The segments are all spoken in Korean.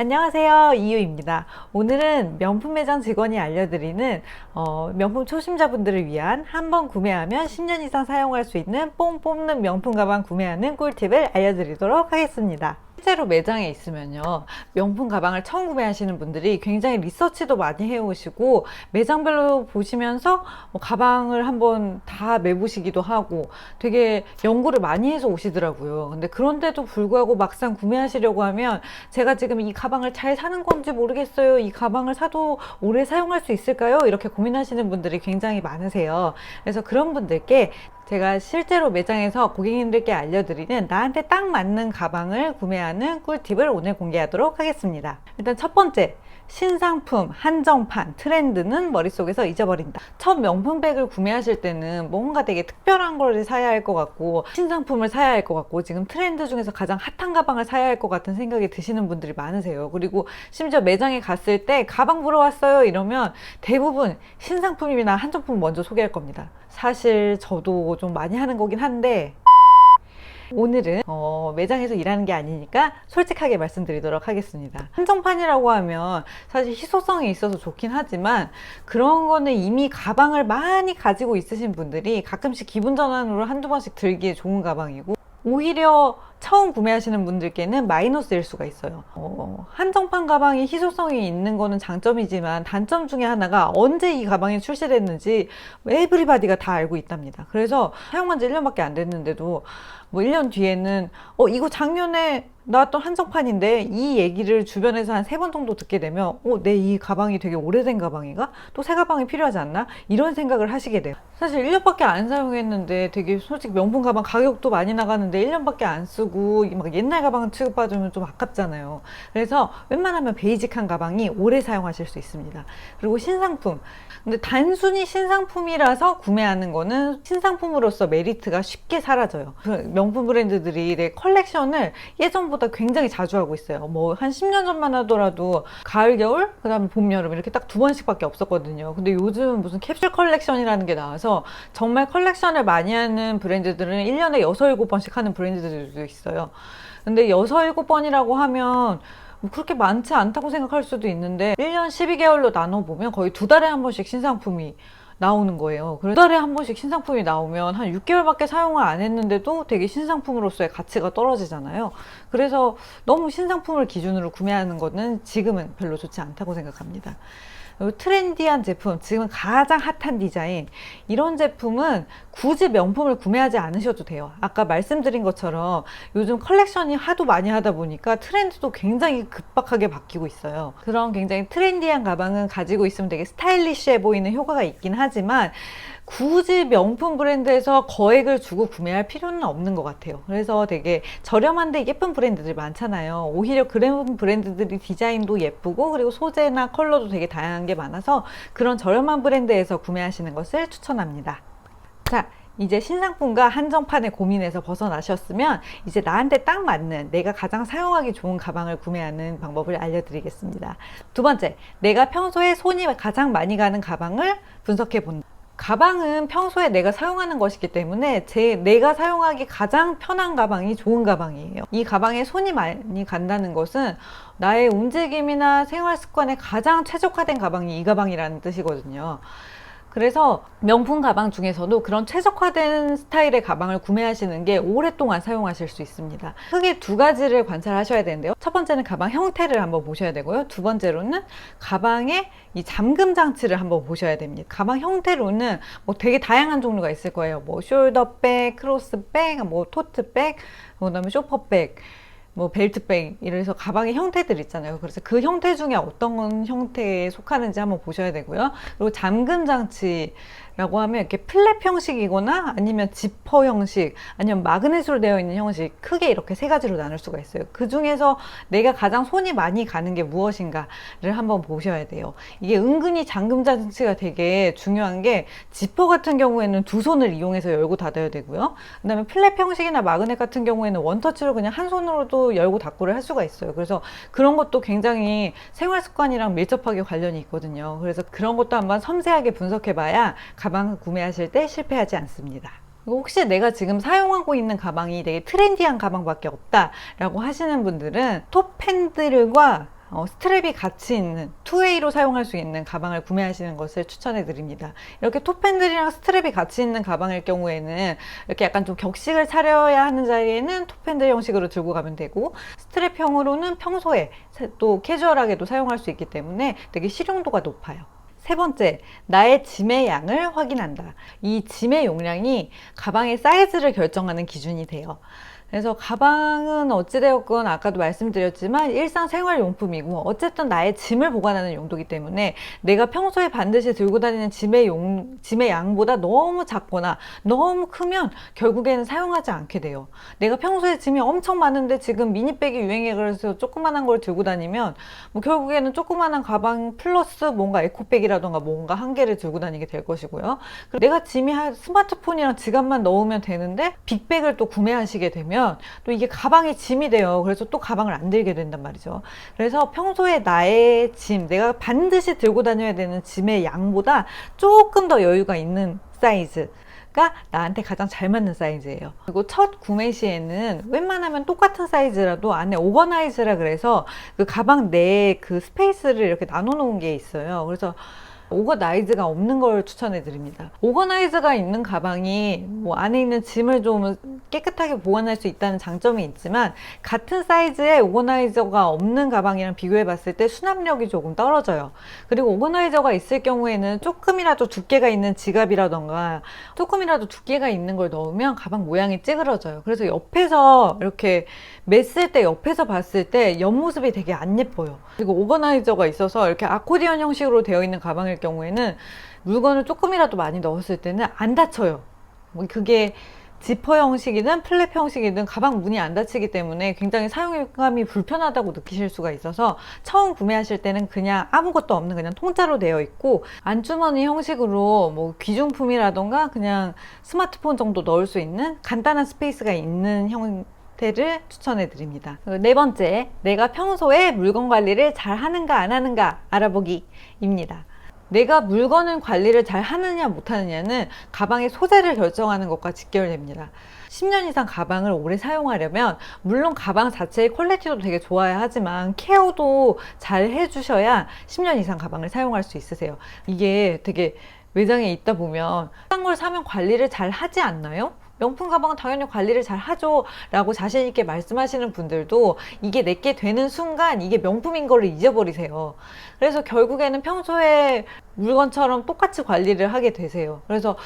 안녕하세요. 이유입니다. 오늘은 명품 매장 직원이 알려드리는 어, 명품 초심자분들을 위한 한 번 구매하면 10년 이상 사용할 수 있는 뽕 뽑는 명품 가방 구매하는 꿀팁을 알려드리도록 하겠습니다 실제로 매장에 있으면요 명품 가방을 처음 구매하시는 분들이 굉장히 리서치도 많이 해오시고 매장별로 보시면서 뭐 가방을 한번 다 매보시기도 하고 되게 연구를 많이 해서 오시더라고요. 근데 그런데도 불구하고 막상 구매하시려고 하면 제가 지금 이 가방을 잘 사는 건지 모르겠어요. 이 가방을 사도 오래 사용할 수 있을까요? 이렇게 고민하시는 분들이 굉장히 많으세요. 그래서 그런 분들께 제가 실제로 매장에서 고객님들께 알려드리는 나한테 딱 맞는 가방을 구매하는 꿀팁을 오늘 공개하도록 하겠습니다. 일단 첫 번째, 신상품, 한정판, 트렌드는 머릿속에서 잊어버린다. 첫 명품백을 구매하실 때는 뭔가 되게 특별한 걸 사야 할 것 같고, 신상품을 사야 할 것 같고, 지금 트렌드 중에서 가장 핫한 가방을 사야 할 것 같은 생각이 드시는 분들이 많으세요. 그리고 심지어 매장에 갔을 때 가방 보러 왔어요 이러면 대부분 신상품이나 한정품 먼저 소개할 겁니다. 사실 저도 좀 많이 하는 거긴 한데, 오늘은 어, 매장에서 일하는 게 아니니까 솔직하게 말씀드리도록 하겠습니다. 한정판이라고 하면 사실 희소성이 있어서 좋긴 하지만 그런 거는 이미 가방을 많이 가지고 있으신 분들이 가끔씩 기분 전환으로 한두 번씩 들기에 좋은 가방이고 오히려 처음 구매하시는 분들께는 마이너스일 수가 있어요. 어, 한정판 가방이 희소성이 있는 거는 장점이지만 단점 중에 하나가 언제 이 가방이 출시됐는지 에브리바디가 다 알고 있답니다. 그래서 사용한 지 1년밖에 안 됐는데도 뭐 1년 뒤에는 어 이거 작년에 나왔던 한정판인데 이 얘기를 주변에서 한 세 번 정도 듣게 되면 어 내 이 가방이 되게 오래된 가방인가? 또 새 가방이 필요하지 않나? 이런 생각을 하시게 돼요. 사실 1년밖에 안 사용했는데 되게 솔직히 명품 가방 가격도 많이 나가는데 1년밖에 안 쓰고 막 옛날 가방 취급받으면 좀 아깝잖아요. 그래서 웬만하면 베이직한 가방이 오래 사용하실 수 있습니다. 그리고 신상품. 근데 단순히 신상품이라서 구매하는 거는 신상품으로서 메리트가 쉽게 사라져요. 그 명품 브랜드들이 내 컬렉션을 예전보다 굉장히 자주 하고 있어요. 뭐 한 10년 전만 하더라도 가을, 겨울, 그 다음에 봄, 여름 이렇게 딱 두 번씩밖에 없었거든요. 근데 요즘 무슨 캡슐 컬렉션이라는 게 나와서 정말 컬렉션을 많이 하는 브랜드들은 1년에 6, 7번씩 하는 브랜드들도 있어요. 근데 6, 7번이라고 하면 뭐 그렇게 많지 않다고 생각할 수도 있는데 1년 12개월로 나눠보면 거의 두 달에 한 번씩 신상품이 나오는 거예요. 두 달에 한 번씩 신상품이 나오면 한 6개월밖에 사용을 안 했는데도 되게 신상품으로서의 가치가 떨어지잖아요. 그래서 너무 신상품을 기준으로 구매하는 거는 지금은 별로 좋지 않다고 생각합니다. 트렌디한 제품, 지금 가장 핫한 디자인, 이런 제품은 굳이 명품을 구매하지 않으셔도 돼요. 아까 말씀드린 것처럼 요즘 컬렉션이 하도 많이 하다 보니까 트렌드도 굉장히 급박하게 바뀌고 있어요. 그런 굉장히 트렌디한 가방은 가지고 있으면 되게 스타일리시해 보이는 효과가 있긴 하지만 굳이 명품 브랜드에서 거액을 주고 구매할 필요는 없는 것 같아요. 그래서 되게 저렴한데 예쁜 브랜드들 많잖아요. 오히려 그런 브랜드들이 디자인도 예쁘고 그리고 소재나 컬러도 되게 다양한 게 많아서 그런 저렴한 브랜드에서 구매하시는 것을 추천합니다. 자, 이제 신상품과 한정판의 고민에서 벗어나셨으면 이제 나한테 딱 맞는 내가 가장 사용하기 좋은 가방을 구매하는 방법을 알려드리겠습니다. 두 번째, 내가 평소에 손이 가장 많이 가는 가방을 분석해 본다. 가방은 평소에 내가 사용하는 것이기 때문에 제 내가 사용하기 가장 편한 가방이 좋은 가방이에요. 이 가방에 손이 많이 간다는 것은 나의 움직임이나 생활 습관에 가장 최적화된 가방이 이 가방이라는 뜻이거든요. 그래서 명품 가방 중에서도 그런 최적화된 스타일의 가방을 구매하시는 게 오랫동안 사용하실 수 있습니다. 크게 두 가지를 관찰하셔야 되는데요. 첫 번째는 가방 형태를 한번 보셔야 되고요. 두 번째로는 가방의 이 잠금 장치를 한번 보셔야 됩니다. 가방 형태로는 뭐 되게 다양한 종류가 있을 거예요. 뭐 숄더백, 크로스백, 뭐 토트백, 그다음에 쇼퍼백. 뭐 벨트백 이래서 가방의 형태들 있잖아요. 그래서 그 형태 중에 어떤 형태에 속하는지 한번 보셔야 되고요. 그리고 잠금 장치 라고 하면 이렇게 플랩 형식이거나 아니면 지퍼 형식 아니면 마그넷으로 되어 있는 형식 크게 이렇게 세 가지로 나눌 수가 있어요. 그 중에서 내가 가장 손이 많이 가는 게 무엇인가를 한번 보셔야 돼요. 이게 은근히 잠금 장치가 되게 중요한 게 지퍼 같은 경우에는 두 손을 이용해서 열고 닫아야 되고요. 그 다음에 플랩 형식이나 마그넷 같은 경우에는 원터치로 그냥 한 손으로도 열고 닫고를 할 수가 있어요. 그래서 그런 것도 굉장히 생활 습관이랑 밀접하게 관련이 있거든요. 그래서 그런 것도 한번 섬세하게 분석해 봐야 가방을 구매하실 때 실패하지 않습니다. 혹시 내가 지금 사용하고 있는 가방이 되게 트렌디한 가방밖에 없다라고 하시는 분들은 톱 핸들과 어, 스트랩이 같이 있는 투웨이로 사용할 수 있는 가방을 구매하시는 것을 추천해 드립니다. 이렇게 톱핸들이랑 스트랩이 같이 있는 가방일 경우에는 이렇게 약간 좀 격식을 차려야 하는 자리에는 톱핸들 형식으로 들고 가면 되고 스트랩형으로는 평소에 또 캐주얼하게도 사용할 수 있기 때문에 되게 실용도가 높아요. 세 번째, 나의 짐의 양을 확인한다. 이 짐의 용량이 가방의 사이즈를 결정하는 기준이 돼요. 그래서 가방은 어찌되었건 아까도 말씀드렸지만 일상생활용품이고 어쨌든 나의 짐을 보관하는 용도이기 때문에 내가 평소에 반드시 들고 다니는 짐의 용, 짐의 양보다 너무 작거나 너무 크면 결국에는 사용하지 않게 돼요. 내가 평소에 짐이 엄청 많은데 지금 미니백이 유행해 그래서 조그만한 걸 들고 다니면 뭐 결국에는 조그만한 가방 플러스 뭔가 에코백이라던가 뭔가 한 개를 들고 다니게 될 것이고요. 내가 짐이 한 스마트폰이랑 지갑만 넣으면 되는데 빅백을 또 구매하시게 되면 또 이게 가방이 짐이 돼요. 그래서 또 가방을 안 들게 된단 말이죠. 그래서 평소에 나의 짐, 내가 반드시 들고 다녀야 되는 짐의 양보다 조금 더 여유가 있는 사이즈. 가 나한테 가장 잘 맞는 사이즈예요. 그리고 첫 구매 시에는 웬만하면 똑같은 사이즈라도 안에 오거나이즈라 그래서 그 가방 내에 그 스페이스를 이렇게 나눠 놓은 게 있어요. 그래서 오거나이즈가 없는 걸 추천해 드립니다. 오거나이즈가 있는 가방이 뭐 안에 있는 짐을 좀 깨끗하게 보관할 수 있다는 장점이 있지만 같은 사이즈의 오거나이저가 없는 가방이랑 비교해 봤을 때 수납력이 조금 떨어져요. 그리고 오거나이저가 있을 경우에는 조금이라도 두께가 있는 지갑이라던가 조금이라도 두께가 있는 걸 넣으면 가방 모양이 찌그러져요. 그래서 옆에서 이렇게 맸을 때 옆에서 봤을 때 옆모습이 되게 안 예뻐요. 그리고 오거나이저가 있어서 이렇게 아코디언 형식으로 되어 있는 가방 일 경우에는 물건을 조금이라도 많이 넣었을 때는 안 닫혀요. 뭐 그게 지퍼 형식이든 플랩 형식이든 가방 문이 안 닫히기 때문에 굉장히 사용감이 불편하다고 느끼실 수가 있어서 처음 구매하실 때는 그냥 아무것도 없는 그냥 통짜로 되어 있고 안주머니 형식으로 뭐 귀중품이라던가 그냥 스마트폰 정도 넣을 수 있는 간단한 스페이스가 있는 형 를 추천해 드립니다. 네 번째, 내가 평소에 물건 관리를 잘 하는가 안 하는가 알아보기입니다. 내가 물건을 관리를 잘 하느냐 못 하느냐는 가방의 소재를 결정하는 것과 직결됩니다. 10년 이상 가방을 오래 사용하려면 물론 가방 자체의 퀄리티도 되게 좋아야 하지만 케어도 잘 해주셔야 10년 이상 가방을 사용할 수 있으세요. 이게 되게 매장에 있다 보면 싼 걸 사면 관리를 잘 하지 않나요? 명품 가방은 당연히 관리를 잘 하죠. 라고 자신 있게 말씀하시는 분들도 이게 내게 되는 순간 이게 명품인 거를 잊어버리세요. 그래서 결국에는 평소에 물건처럼 똑같이 관리를 하게 되세요. 그래서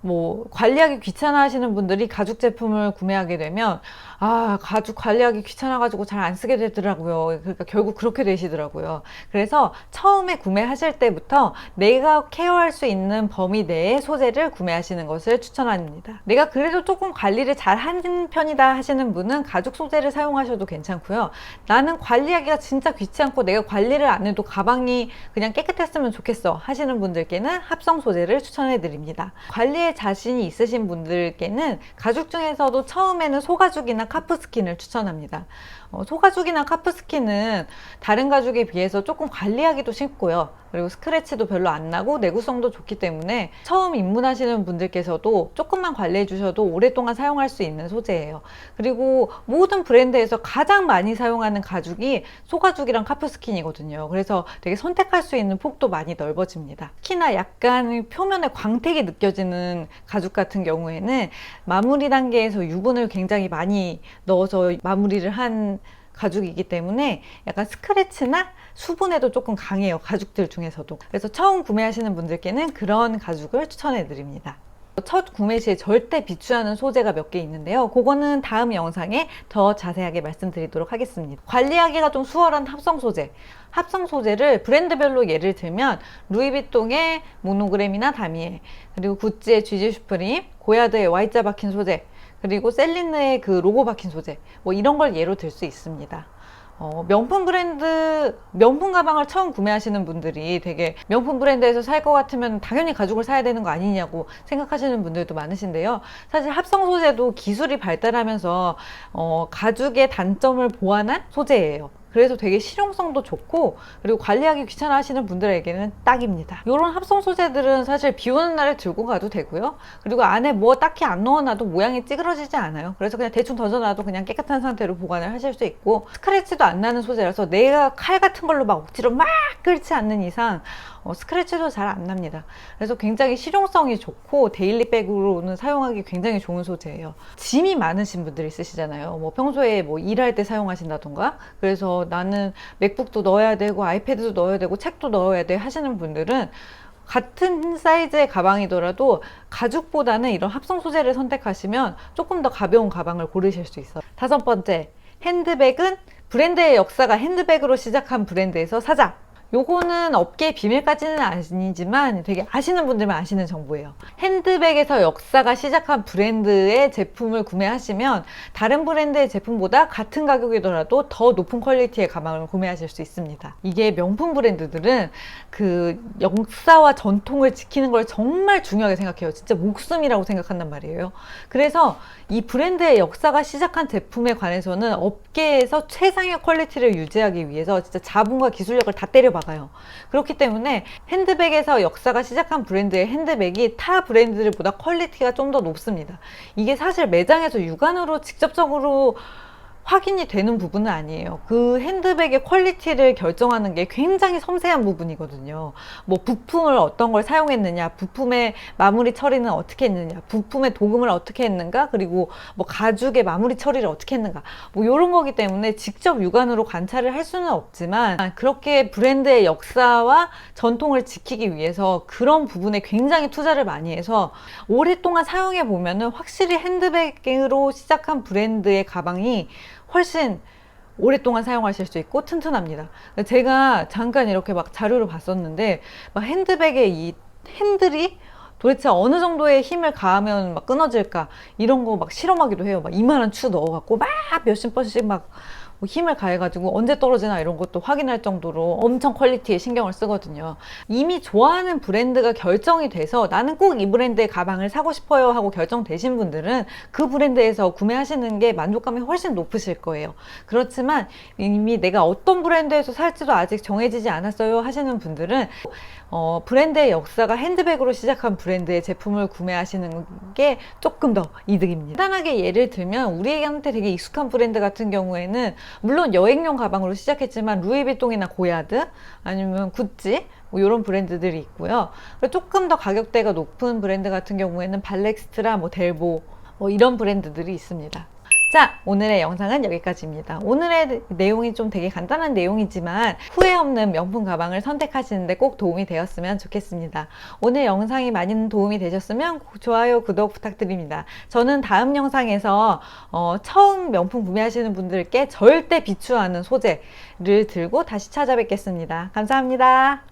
뭐 관리하기 귀찮아 하시는 분들이 가죽 제품을 구매하게 되면 아 가죽 관리하기 귀찮아 가지고 잘 안 쓰게 되더라고요. 그러니까 결국 그렇게 되시더라고요. 그래서 처음에 구매하실 때부터 내가 케어할 수 있는 범위 내의 소재를 구매하시는 것을 추천합니다. 내가 그래도 조금 관리를 잘 하는 편이다 하시는 분은 가죽 소재를 사용하셔도 괜찮고요. 나는 관리하기가 진짜 귀찮고 내가 관리를 안 해도 가방이 그냥 깨끗했으면 좋겠어 하시는 분들께는 합성 소재를 추천해 드립니다. 관리 에 자신이 있으신 분들께는 가죽 중에서도 처음에는 소가죽이나 카프스킨을 추천합니다. 어, 소가죽이나 카프스킨은 다른 가죽에 비해서 조금 관리하기도 쉽고요. 그리고 스크래치도 별로 안 나고 내구성도 좋기 때문에 처음 입문하시는 분들께서도 조금만 관리해 주셔도 오랫동안 사용할 수 있는 소재예요. 그리고 모든 브랜드에서 가장 많이 사용하는 가죽이 소가죽이랑 카프스킨이거든요. 그래서 되게 선택할 수 있는 폭도 많이 넓어집니다. 특히나 약간 표면에 광택이 느껴지는 가죽 같은 경우에는 마무리 단계에서 유분을 굉장히 많이 넣어서 마무리를 한 가죽이기 때문에 약간 스크래치나 수분에도 조금 강해요. 가죽들 중에서도. 그래서 처음 구매하시는 분들께는 그런 가죽을 추천해 드립니다. 첫 구매 시에 절대 비추하는 소재가 몇 개 있는데요. 그거는 다음 영상에 더 자세하게 말씀드리도록 하겠습니다. 관리하기가 좀 수월한 합성 소재. 합성 소재를 브랜드별로 예를 들면 루이비통의 모노그램이나 다미에 그리고 구찌의 GG 슈프림, 고야드의 Y자 박힌 소재 그리고 셀린느의 그 로고 박힌 소재 뭐 이런 걸 예로 들 수 있습니다. 어, 명품 브랜드, 명품 가방을 처음 구매하시는 분들이 되게 명품 브랜드에서 살 것 같으면 당연히 가죽을 사야 되는 거 아니냐고 생각하시는 분들도 많으신데요. 사실 합성 소재도 기술이 발달하면서 어, 가죽의 단점을 보완한 소재예요. 그래서 되게 실용성도 좋고 그리고 관리하기 귀찮아 하시는 분들에게는 딱입니다. 이런 합성 소재들은 사실 비 오는 날에 들고 가도 되고요. 그리고 안에 뭐 딱히 안 넣어놔도 모양이 찌그러지지 않아요. 그래서 그냥 대충 던져놔도 그냥 깨끗한 상태로 보관을 하실 수 있고 스크래치도 안 나는 소재라서 내가 칼 같은 걸로 막 억지로 막 끓지 않는 이상 어, 스크래치도 잘 안 납니다. 그래서 굉장히 실용성이 좋고 데일리백으로는 사용하기 굉장히 좋은 소재예요. 짐이 많으신 분들 있으시잖아요. 뭐 평소에 뭐 일할 때 사용하신다던가 그래서 나는 맥북도 넣어야 되고 아이패드도 넣어야 되고 책도 넣어야 돼 하시는 분들은 같은 사이즈의 가방이더라도 가죽보다는 이런 합성 소재를 선택하시면 조금 더 가벼운 가방을 고르실 수 있어요. 다섯 번째, 핸드백은 브랜드의 역사가 핸드백으로 시작한 브랜드에서 사자. 요거는 업계 비밀까지는 아니지만 되게 아시는 분들만 아시는 정보예요. 핸드백에서 역사가 시작한 브랜드의 제품을 구매하시면 다른 브랜드의 제품보다 같은 가격이더라도 더 높은 퀄리티의 가방을 구매하실 수 있습니다. 이게 명품 브랜드들은 그 역사와 전통을 지키는 걸 정말 중요하게 생각해요. 진짜 목숨이라고 생각한단 말이에요. 그래서 이 브랜드의 역사가 시작한 제품에 관해서는 업계에서 최상의 퀄리티를 유지하기 위해서 진짜 자본과 기술력을 다 때려 박아요. 그렇기 때문에 핸드백에서 역사가 시작한 브랜드의 핸드백이 타 브랜드들보다 퀄리티가 좀 더 높습니다. 이게 사실 매장에서 육안으로 직접적으로 확인이 되는 부분은 아니에요. 그 핸드백의 퀄리티를 결정하는 게 굉장히 섬세한 부분이거든요. 뭐 부품을 어떤 걸 사용했느냐, 부품의 마무리 처리는 어떻게 했느냐, 부품의 도금을 어떻게 했는가, 그리고 뭐 가죽의 마무리 처리를 어떻게 했는가, 뭐 이런 거기 때문에 직접 육안으로 관찰을 할 수는 없지만 그렇게 브랜드의 역사와 전통을 지키기 위해서 그런 부분에 굉장히 투자를 많이 해서 오랫동안 사용해 보면은 확실히 핸드백으로 시작한 브랜드의 가방이 훨씬 오랫동안 사용하실 수 있고 튼튼합니다. 제가 잠깐 이렇게 막 자료를 봤었는데 막 핸드백의 이 핸들이 도대체 어느 정도의 힘을 가하면 막 끊어질까 이런 거 막 실험하기도 해요. 막 이만한 추 넣어갖고 막 몇십 번씩 막 힘을 가해가지고 언제 떨어지나 이런 것도 확인할 정도로 엄청 퀄리티에 신경을 쓰거든요. 이미 좋아하는 브랜드가 결정이 돼서 나는 꼭 이 브랜드의 가방을 사고 싶어요 하고 결정되신 분들은 그 브랜드에서 구매하시는 게 만족감이 훨씬 높으실 거예요. 그렇지만 이미 내가 어떤 브랜드에서 살지도 아직 정해지지 않았어요 하시는 분들은 어, 브랜드의 역사가 핸드백으로 시작한 브랜드의 제품을 구매하시는 게 조금 더 이득입니다. 간단하게 예를 들면 우리한테 되게 익숙한 브랜드 같은 경우에는 물론 여행용 가방으로 시작했지만 루이비통이나 고야드 아니면 구찌 뭐 이런 브랜드들이 있고요. 조금 더 가격대가 높은 브랜드 같은 경우에는 발렉스트라, 뭐 델보 뭐 이런 브랜드들이 있습니다. 자, 오늘의 영상은 여기까지입니다. 오늘의 내용이 좀 되게 간단한 내용이지만 후회 없는 명품 가방을 선택하시는데 꼭 도움이 되었으면 좋겠습니다. 오늘 영상이 많이 도움이 되셨으면 좋아요, 구독 부탁드립니다. 저는 다음 영상에서 어, 처음 명품 구매하시는 분들께 절대 비추하는 소재를 들고 다시 찾아뵙겠습니다. 감사합니다.